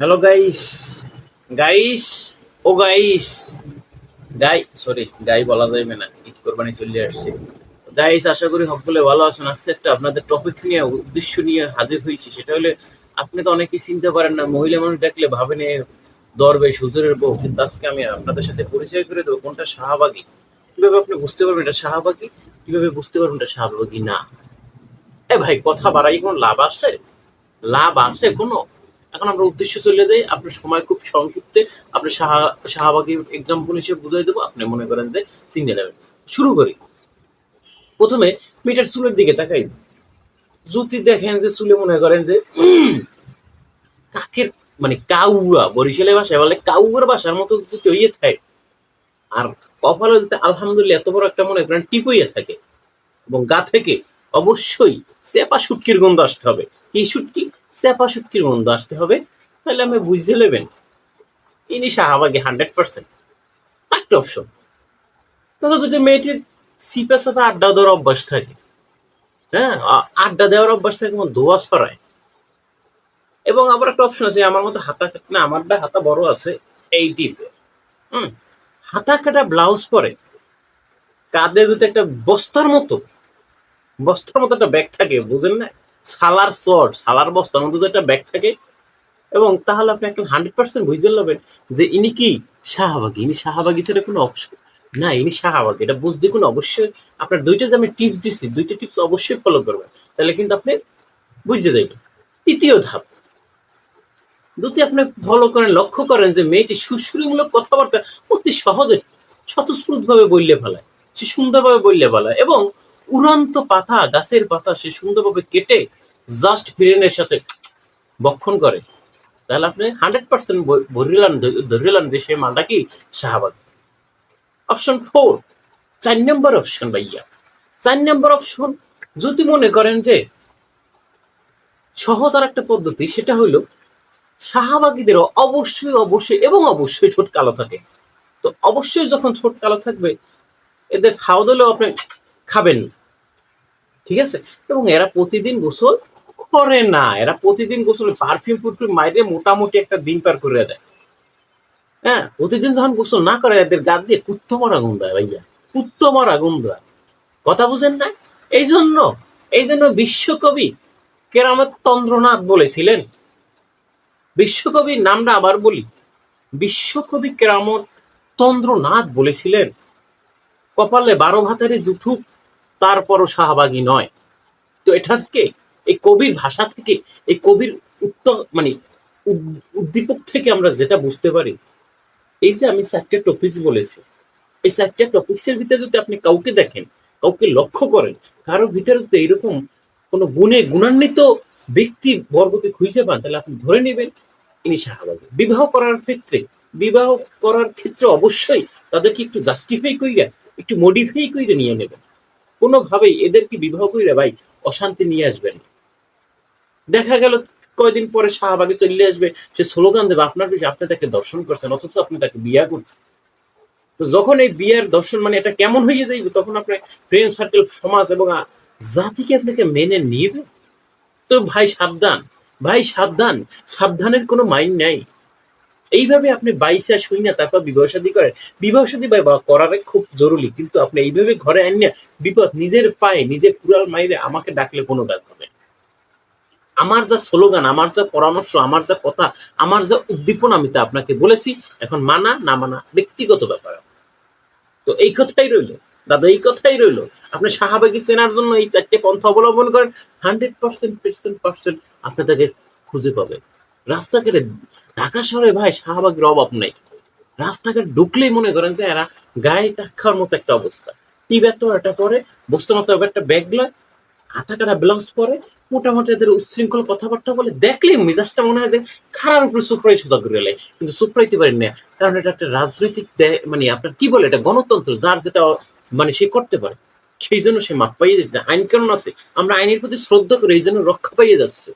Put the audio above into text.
Hello guys guys ও guys guy sorry guy বলা যাবে না, ঈদ কোরবানি চলে আসছে। গাইস আশা করি সকলে ভালো আছেন। আজকে একটা আপনাদের টপিকস নিয়ে, উদ্দেশ্য নিয়ে হাজির হয়েছি। সেটা হলে, আপনি তো অনেকেই চিনতে পারেন না, মহিলা মানুষ দেখলে ভাবেন দরবেশ হুজুরের বউ। কিন্তু আজকে আমি আপনাদের সাথে পরিচয় করে দেবো, কোনটা শাহবাগী? কীভাবে আপনি বুঝতে পারবেন এটা শাহবাগী? কীভাবে বুঝতে পারবেন এটা শাহবাগী না? এ ভাই, কথা বাড়াই কোনো লাভ আছে? লাভ আছে কোনো? এখন আমরা উদ্দেশ্য চলে যাই। আপনার সময় খুব সংক্ষিপ্তে। আপনি শাহা শাহবাগী এক্সাম্পল হিসেবে বুঝাই দেবো। আপনি মনে করেন যে চিনে নেবেন শুরু করি। প্রথমে মিটার চুলের দিকে তাকাই। যদি দেখেন যে চুলে মনে করেন যে কাকের মানে কাউয়া, বরিশালের ভাষায় বলে কাউয়ার ভাষার মতো যদি হইয়ে থাকে, আর কপালে যদি আলহামদুলিল্লাহ এত বড় একটা মনে করেন টিপইয়া থাকে, এবং গা থেকে অবশ্যই চেপা শুটকির গন্ধ আসতে হবে। কি শুটকি চেপা শুটকির গন্ধ আসতে হবে, তাহলে আমি বুঝতে নেবেন। ইনি শাহবাগে হান্ড্রেড পার্সেন্ট একটা অপশন তাহলে যদি মেয়েটির সিপে সাপে আড্ডা দেওয়ার অভ্যাস থাকে হ্যাঁ আড্ডা দেওয়ার অভ্যাস থাকে এবং দোয়াজ করায় এবং আবার একটা অপশন আছে, আমার মতো হাতা না আমারটা হাতা বড় আছে, এই টিপে হুম, হাতা কাটা ব্লাউজ পরে কাঁধে যদি একটা বস্তার মতো বস্তার মতো একটা ব্যাগ থাকে, বুঝলেন না? সালার শর্ট সালার বস্তার মতো যদি একটা ব্যাগ থাকে, এবং তাহলে আপনি একটা হান্ড্রেড পার্সেন্ট বুঝে নেবেন যে ইনি কি? শাহবাগী। ইনি শাহবাগী সেটা কোনো অপশন না, ইনি শাহবাগী। এটা বুঝতে দেখুন অবশ্যই আপনার দুইটা যে আমি টিপস দিচ্ছি দুইটা টিপস অবশ্যই ফলো করবেন। তাহলে কিন্তু আপনি বুঝতে যাবেন। তৃতীয় ধাপ। যদি আপনি ফলো করেন, লক্ষ্য করেন যে মেয়েটি সুশ্রীমূলক কথাবার্তা অতি সহজে, স্বতঃস্ফূর্তভাবে বললে ফেলায় সে সুন্দরভাবে বললে ফেলায় এবং উড়ন্ত পাতা, গাছের পাতা সে সুন্দরভাবে কেটে জাস্ট ফ্রেন্ডের সাথে বক্ষণ করে। তাহলে আপনি হান্ড্রেড পার্সেন্ট ধরিলাম ধরিলাম যে সে মালটা কি? শাহবাগ। অপশন ফোর চার নম্বর অপশন ভাইয়া। চার নম্বর অপশন যদি মনে করেন যে সহজ আর একটা পদ্ধতি, সেটা হইল শাহবাগীদের অবশ্যই অবশ্যই এবং অবশ্যই ঠোঁট কালো থাকে। তো অবশ্যই যখন ঠোঁট কালো থাকবে, এদের খাওয়া দিলেও আপনি খাবেন ঠিক আছে? এবং এরা প্রতিদিন গোসল করে না। এরা প্রতিদিন গোসল পারফিউম পুরফিউম মাইরে মোটামুটি একটা দিন পার করে দেয়। হ্যাঁ? প্রতিদিন যখন গোসল না করে, এদের গা দিয়ে কুত্তমর আগুন দেয় ভাইয়া। কুত্তমর আগুন দেয়। কথা বুঝেন না এই জন্য এই জন্য বিশ্বকবি কেরামত তন্দ্রনাথ বলেছিলেন বিশ্বকবির নামটা আবার বলি, বিশ্বকবি কেরামত তন্দ্রনাথ বলেছিলেন, কপালে বারো ভাতারে জুঠুক তারপরও শাহবাগী নয়। তো এটা থেকে, এই কবির ভাষা থেকে, এই কবির উত্তর মানে উদ্দীপক থেকে আমরা যেটা বুঝতে পারি, এই যে আমি চারটে টপিকস বলেছি, এই চারটে টপিক্সের ভিতরে যদি আপনি কাউকে দেখেন, কাউকে লক্ষ্য করেন, কারোর ভিতরে যদি এইরকম কোনো গুণে গুণান্বিত ব্যক্তি বর্গকে খুঁজে পান, তাহলে আপনি ধরে নেবেন ইনি শাহবাগী। বিবাহ করার ক্ষেত্রে, বিবাহ করার ক্ষেত্রে অবশ্যই তাদেরকে একটু জাস্টিফাই কইরা, একটু মডিফাই কইরা নিয়ে নেবেন। কোনোভাবেই এদেরকে বিবাহ কইরা ভাই অশান্তি নিয়ে আসবেন। দেখা গেল কয়দিন পরে শাহবাগে চলে আসবে, সে স্লোগান দেবে, আপনার বিষয়ে আপনি তাকে দর্শন করছেন, অথচ আপনি তাকে বিয়া করছেন। তো যখন এই বিয়ার দর্শন মানে এটা কেমন হয়ে যাইবে, তখন আপনার ফ্রেন্ড সার্কেল সমাজ এবং জাতিকে আপনাকে মেনে নিবে? তো ভাই সাবধান ভাই সাবধান, সাবধানের কোনো মাইন্ড নাই। এইভাবে আপনি বাইশা শুই না, তারপর বিবাহ শাদী করেন। বিবাহ শাদী করারে খুব জরুরি, কিন্তু আপনি এইভাবে ঘরে আনিয়া বিপদ নিজের পায়ে, নিজের কুড়াল মাইরে আমাকে ডাকলে কোনো কাজ হবে। আমার যা স্লোগান, আমার যা পরামর্শ, আমার যা কথা, আমার যা উদ্দীপন, আমি তা আপনাকে বলেছি, এখন মানা না মানা ব্যক্তিগত ব্যাপার তো এই কথাই রইল। দাদা, এই কথাই রইল। আপনি শাহবাগী চেনার জন্য এই চারটে পন্থা অবলম্বন করেন হান্ড্রেড পার্সেন্ট পার্সেন্ট পার্সেন্ট আপনি তাকে খুঁজে পাবেন। রাস্তাঘাটে ঢাকা শহরে ভাই শাহবাগের অভাব নেই। রাস্তাঘাট ঢুকলেই মনে করেন যে এরা গায়ে টাক্কার মতো একটা অবস্থা। তো এটা পরে বস্তু মতো একটা ব্যাগ লয় হাতা কাটা ব্লাউজ পরে, মোটামুটি এদের উচ্ছৃঙ্খল কথাবার্তা বলে দেখলেই মেজাজটা মনে হয় যে খারাপ উপরে সুপ্রাই সোজা করে এলে কিন্তু সুপ্রাইতে পারেন না, কারণ এটা একটা রাজনৈতিক মানে আপনার কি বলে এটা, গণতন্ত্র, যার যেটা মানে সে করতে পারে। সেই জন্য সে মাপ পাইয়ে যাচ্ছে আইন কানুন আছে, আমরা আইনের প্রতি শ্রদ্ধা করে এই জন্য রক্ষা পাইয়ে যাচ্ছে।